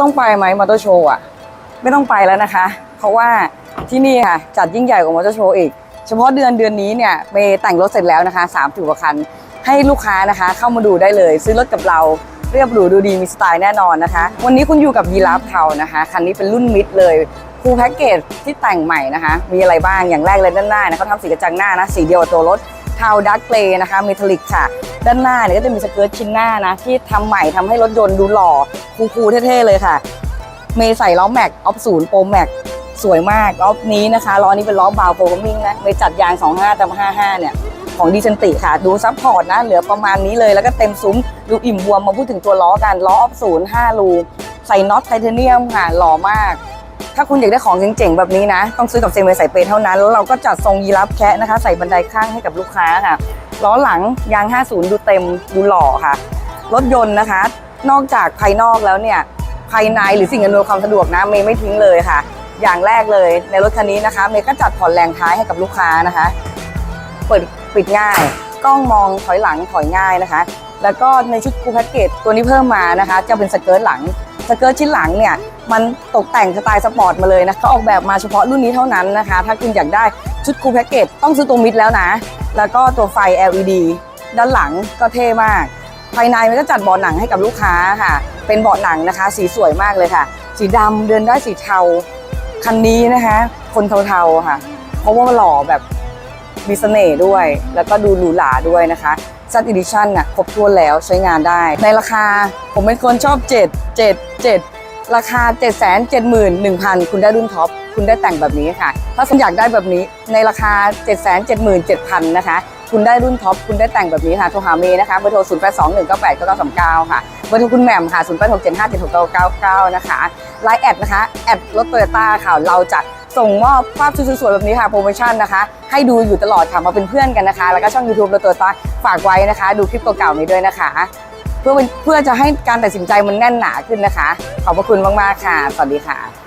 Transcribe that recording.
ต้องไปไหมมอเตอร์โชว์อะ ไม่ต้องไปแล้วนะคะ เพราะว่าที่นี่ค่ะ จัดยิ่งใหญ่กว่ามอเตอร์โชว์อีก เฉพาะเดือนเดือนนี้เนี่ยเมย์แต่งรถเสร็จแล้วนะคะ3ามถือว่าคัน ให้ลูกค้านะคะเข้ามาดูได้เลย ซื้อรถกับเราเรียบหรูดูดีมีสไตล์แน่นอนนะคะ วันนี้คุณอยู่กับยีราฟเทานะคะ คันนี้เป็นรุ่นมิดเลยฟูลแพ็กเกจที่แต่งใหม่นะคะ มีอะไรบ้างอย่างแรกเลยด้านหน้านะเขาทำสีกระจังหน้านะสีเดียวกับตัวรถ เทาดักเกรย์นะคะเมทัลลิกค่ะ ด้านหน้าเนี่ยก็จะมีสเกิร์ตชิ้นหน้านะ ที่ทำใหม่ทำให้รถยนต์ดูหล่อคูลๆเท่ๆเลยค่ะ เมย์ใส่ล้อแม็กออฟศูนย์โปรแม็กสวยมากล้อนี้นะคะล้อนี้เป็นล้อบาวโปรมิงนะเมย์จัดยาง 25แต่55 เนี่ยของดีเซนติค่ะ ดูซับพอร์ตนะ เหลือประมาณนี้เลยแล้วก็เต็มซุ้ม ดูอิ่มบวมมาพูดถึงตัวล้อกัน ล้อออฟศูนย์5รู ใส่น็อตไทเทเนียมค่ะ หล่อมาก ถ้าคุณอยากได้ของเจ๋งๆแบบนี้นะ ต้องซื้อกับเซเมย์ใส่เปร์เท่านั้น แล้วเราก็จัดทรงยีรับแคะนะคะ ใส่บันไดข้างให้กับลูกค้าค่ะล้อหลังยาง 50 ดูเต็มดูหล่อค่ะ รถยนต์นะคะ นอกจากภายนอกแล้วเนี่ยภายในหรือสิ่งอำนวยความสะดวกนะเมย์ไม่ทิ้งเลยค่ะ อย่างแรกเลยในรถคันนี้นะคะ เมย์ก็จัดผ่อนแรงท้ายให้กับลูกค้านะคะ เปิดปิดง่ายกล้องมองถอยหลังถอยง่ายนะคะ แล้วก็ในชุดคูแพ็กเกจตัวนี้เพิ่มมานะคะ จะเป็นสเกิร์ตหลังสเกิร์ตชิ้นหลังเนี่ย มันตกแต่งสไตล์สปอร์ตมาเลยนะเขาออกแบบมาเฉพาะรุ่นนี้เท่านั้นนะคะ ถ้าคุณอยากได้ชุดคูลแพ็กเกจต้องซื้อตัวมิดแล้วนะ แล้วก็ตัวไฟ LED ด้านหลังก็เท่มาก ภายในมันก็จัดเบาะหนังให้กับลูกค้าค่ะ เป็นเบาะหนังนะคะ สีสวยมากเลยค่ะ สีดำเดินได้สีเทา คันนี้นะคะ คนเทาๆค่ะ เพราะว่าหล่อแบบมีเสน่ห์ด้วย แล้วก็ดูหรูหราด้วยนะคะซัตอีดิชั่นน่ะครบถ้วนแล้วใช้งานได้ ในราคาผมเป็นคนชอบ 7 7 7 ราคา 7 7 1 0 0 0 คุณได้รุ่นท็อป คุณได้แต่งแบบนี้ค่ะ ถ้าคุณอยากได้แบบนี้ในราคา 7 7 7 0 0 0 นะคะ คุณได้รุ่นท็อป คุณได้แต่งแบบนี้ค่ะ โทรหาเมย์นะคะ เบอร์โทร 0 8 2 1 9 8 9 9 3 9 ค่ะ เบอร์โทรคุณแหม่มค่ะ 0 8 6 7 5 7 6 9 9 9 นะคะ ไลน์แอดนะคะ แอดรถโตโยต้าค่ะ เราจะส่งมอบภาพสวยๆแบบนี้ค่ะโปรโมชั่นนะคะ ให้ดูอยู่ตลอดค่ะมาเป็นเพื่อนกันนะคะ แล้วก็ช่อง YouTube รถโตโยต้าฝากไว้นะคะ ดูคลิปเก่าๆนี้ด้วยนะคะ เพื่อเป็นเพื่อจะให้การตัดสินใจมันแน่นหนาขึ้นนะคะ ขอบพระคุณมากๆค่ะ สวัสดีค่ะ